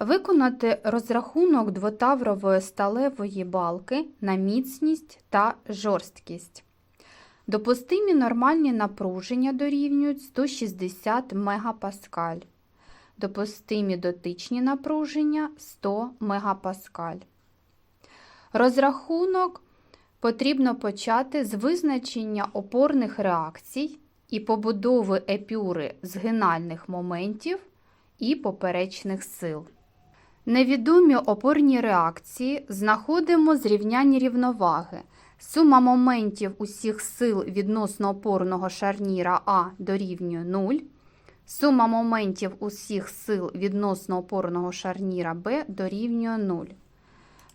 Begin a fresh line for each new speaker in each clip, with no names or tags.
Виконати розрахунок двотаврової сталевої балки на міцність та жорсткість. Допустимі нормальні напруження дорівнюють 160 МПа. Допустимі дотичні напруження 100 МПа. Розрахунок потрібно почати з визначення опорних реакцій і побудови епюри згинальних моментів і поперечних сил. Невідомі опорні реакції знаходимо з рівноваги. Сума моментів усіх сил відносно опорного шарніра А дорівнює 0. Сума моментів усіх сил відносно опорного шарніра Б дорівнює 0.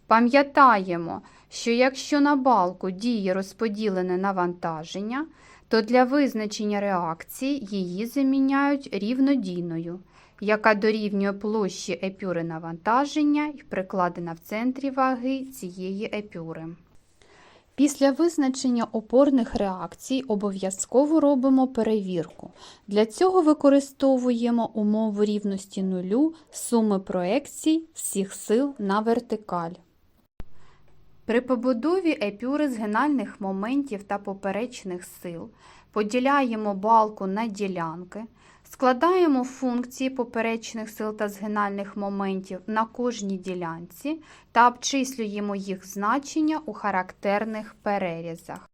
Пам'ятаємо, що якщо на балку діє розподілене навантаження, то для визначення реакції її заміняють рівнодійною, яка дорівнює площі епюри навантаження і прикладена в центрі ваги цієї епюри. Після визначення опорних реакцій обов'язково робимо перевірку. Для цього використовуємо умову рівності нулю суми проекцій всіх сил на вертикаль. При побудові епюри згинальних моментів та поперечних сил поділяємо балку на ділянки, складаємо функції поперечних сил та згинальних моментів на кожній ділянці та обчислюємо їх значення у характерних перерізах.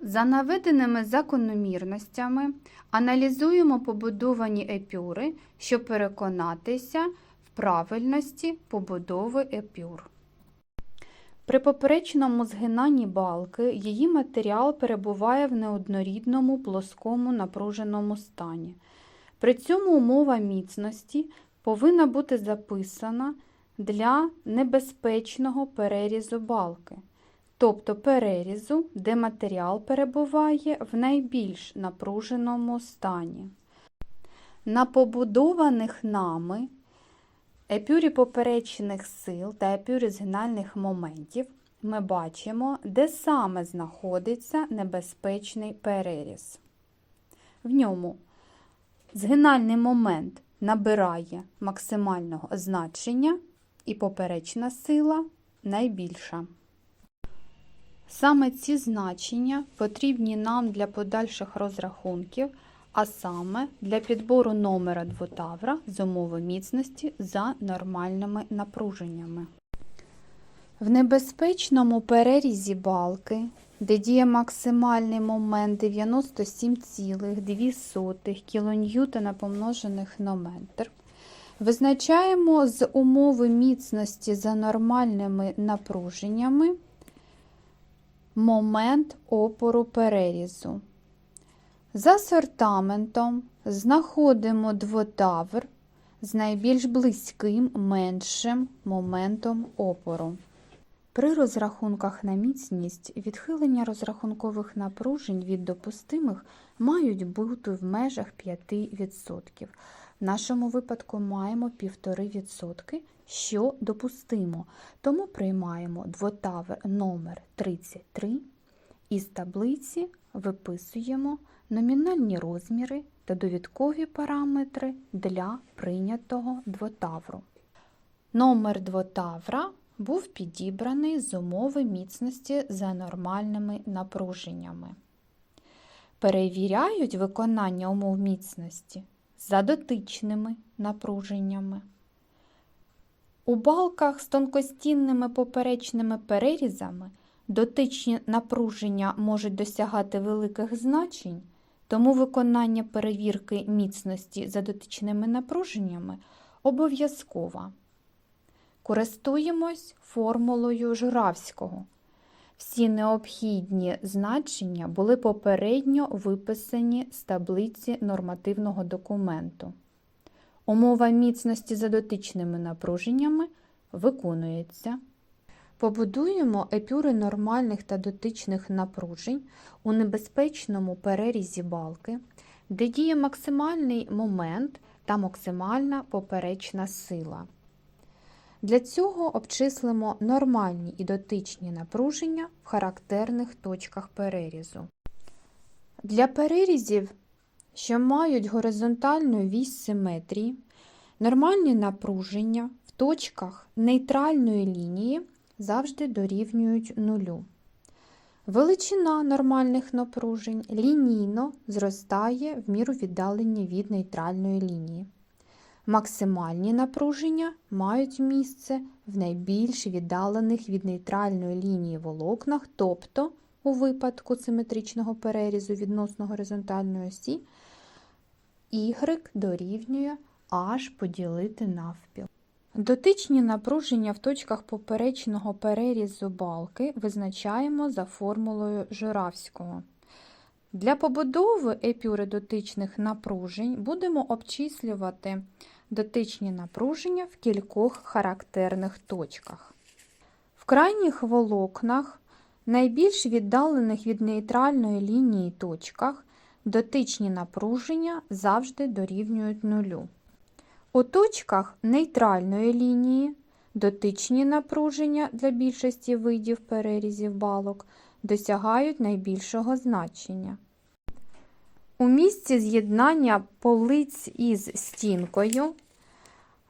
За наведеними закономірностями аналізуємо побудовані епюри, щоб переконатися в правильності побудови епюр. При поперечному згинанні балки її матеріал перебуває в неоднорідному плоскому напруженому стані. При цьому умова міцності повинна бути записана для небезпечного перерізу балки, тобто перерізу, де матеріал перебуває в найбільш напруженому стані. На побудованих нами епюрі поперечних сил та епюрі згинальних моментів ми бачимо, де саме знаходиться небезпечний переріз. В ньому згинальний момент набирає максимального значення і поперечна сила найбільша. Саме ці значення потрібні нам для подальших розрахунків, а саме для підбору номера двотавра з умови міцності за нормальними напруженнями. В небезпечному перерізі балки, де діє максимальний момент 97,2 кН помножених на метр, визначаємо з умови міцності за нормальними напруженнями момент опору перерізу. За сортаментом знаходимо двотавр з найбільш близьким меншим моментом опору. При розрахунках на міцність відхилення розрахункових напружень від допустимих мають бути в межах 5%. В нашому випадку маємо 1,5%, що допустимо, тому приймаємо двотавр номер 33 і з таблиці виписуємо номінальні розміри та довідкові параметри для прийнятого двотавру. Номер двотавра був підібраний з умови міцності за нормальними напруженнями. Перевіряють виконання умов міцності за дотичними напруженнями. У балках з тонкостінними поперечними перерізами дотичні напруження можуть досягати великих значень, тому виконання перевірки міцності за дотичними напруженнями обов'язково. Користуємось формулою Журавського. Всі необхідні значення були попередньо виписані з таблиці нормативного документу. Умова міцності за дотичними напруженнями виконується. Побудуємо епюри нормальних та дотичних напружень у небезпечному перерізі балки, де діє максимальний момент та максимальна поперечна сила. Для цього обчислимо нормальні і дотичні напруження в характерних точках перерізу. Для перерізів, що мають горизонтальну вісь симетрії, Нормальні напруження в точках нейтральної лінії завжди дорівнюють нулю. Величина нормальних напружень лінійно зростає в міру віддалення від нейтральної лінії. Максимальні напруження мають місце в найбільш віддалених від нейтральної лінії волокнах, тобто у випадку симетричного перерізу відносно горизонтальної осі y дорівнює h поділити навпіл. Дотичні напруження в точках поперечного перерізу балки визначаємо за формулою Журавського. Для побудови епюри дотичних напружень будемо обчислювати дотичні напруження в кількох характерних точках. В крайніх волокнах, найбільш віддалених від нейтральної лінії точках, дотичні напруження завжди дорівнюють нулю. У точках нейтральної лінії дотичні напруження для більшості видів перерізів балок досягають найбільшого значення. У місці з'єднання полиць із стінкою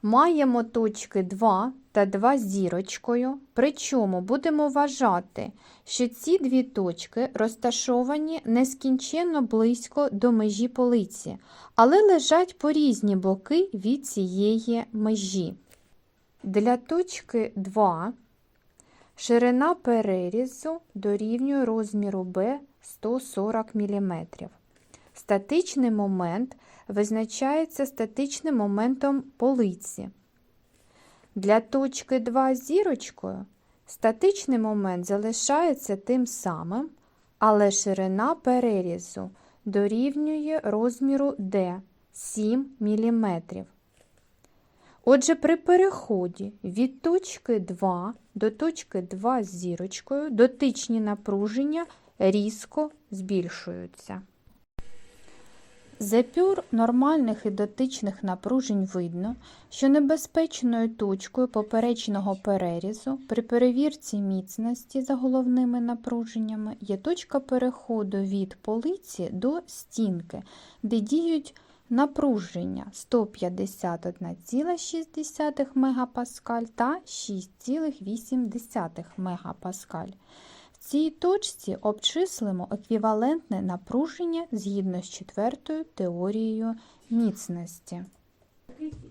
маємо точки 2 та 2 зірочкою, причому будемо вважати, що ці дві точки розташовані нескінченно близько до межі полиці, але лежать по різні боки від цієї межі. Для точки 2 ширина перерізу дорівнює розміру B 140 мм. Статичний момент визначається статичним моментом полиці. Для точки 2 з зірочкою статичний момент залишається тим самим, але ширина перерізу дорівнює розміру D 7 мм. Отже, при переході від точки 2 до точки 2 з зірочкою дотичні напруження різко збільшуються. З епюр нормальних і дотичних напружень видно, що небезпечною точкою поперечного перерізу при перевірці міцності за головними напруженнями є точка переходу від полиці до стінки, де діють напруження 151,6 МПа та 6,8 МПа. Цій точці обчислимо еквівалентне напруження згідно з четвертою теорією міцності.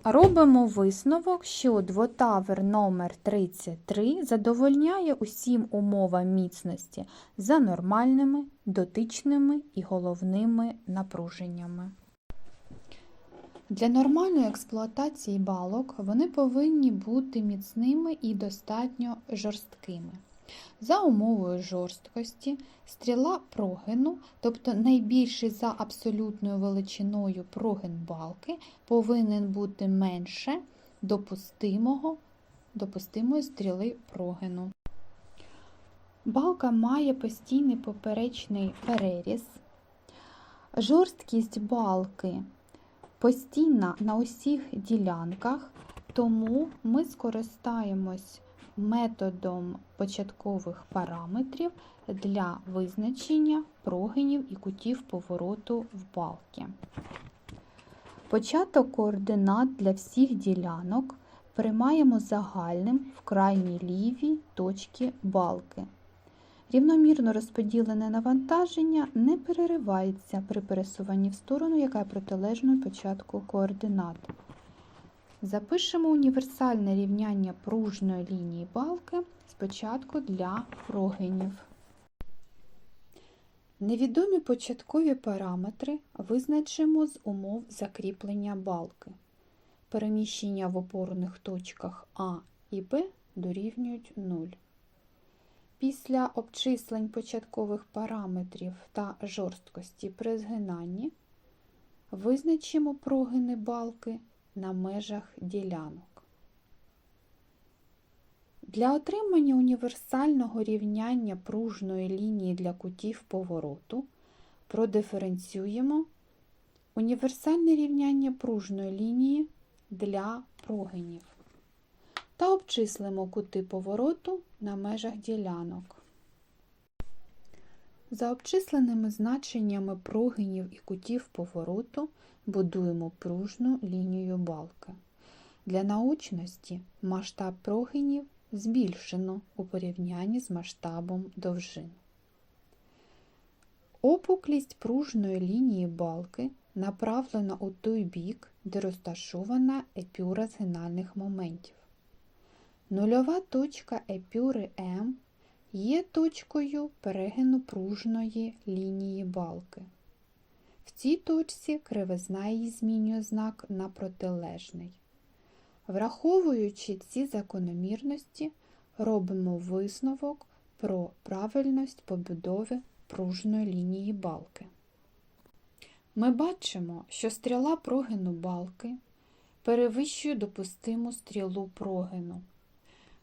Робимо висновок, що двотавер номер 33 задовольняє усім умовам міцності за нормальними, дотичними і головними напруженнями. Для нормальної експлуатації балок вони повинні бути міцними і достатньо жорсткими. За умовою жорсткості стріла прогину, тобто найбільший за абсолютною величиною прогин балки, повинен бути менше допустимого, допустимої стріли прогину. Балка має постійний поперечний переріз. Жорсткість балки постійна на усіх ділянках, тому ми скористаємось методом початкових параметрів для визначення прогинів і кутів повороту в балки. Початок координат для всіх ділянок приймаємо загальним в крайній лівій точці балки. Рівномірно розподілене навантаження не переривається при пересуванні в сторону, яка є протилежною початку координат. Запишемо універсальне рівняння пружної лінії балки спочатку для прогинів. Невідомі початкові параметри визначимо з умов закріплення балки. Переміщення в опорних точках А і Б дорівнюють 0. Після обчислень початкових параметрів та жорсткості при згинанні визначимо прогини балки на межах ділянок. Для отримання універсального рівняння пружної лінії для кутів повороту продиференціюємо універсальне рівняння пружної лінії для прогинів та обчислимо кути повороту на межах ділянок. За обчисленими значеннями прогинів і кутів повороту будуємо пружну лінію балки. Для наочності масштаб прогинів збільшено у порівнянні з масштабом довжин. Опуклість пружної лінії балки направлена у той бік, де розташована епюра згинальних моментів. Нульова точка епюри М є точкою перегину пружної лінії балки. В цій точці кривизна її змінює знак на протилежний. Враховуючи ці закономірності, робимо висновок про правильність побудови пружної лінії балки. Ми бачимо, що стріла прогину балки перевищує допустиму стрілу прогину.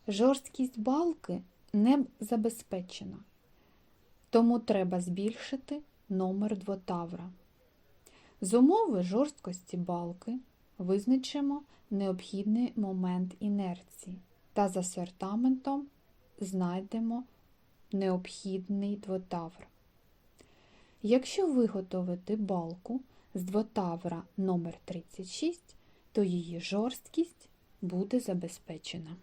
Жорсткість балки не забезпечена, тому треба збільшити номер двотавра. З умови жорсткості балки визначимо необхідний момент інерції та з асортаментом знайдемо необхідний двотавр. Якщо виготовити балку з двотавра номер 36, то її жорсткість буде забезпечена.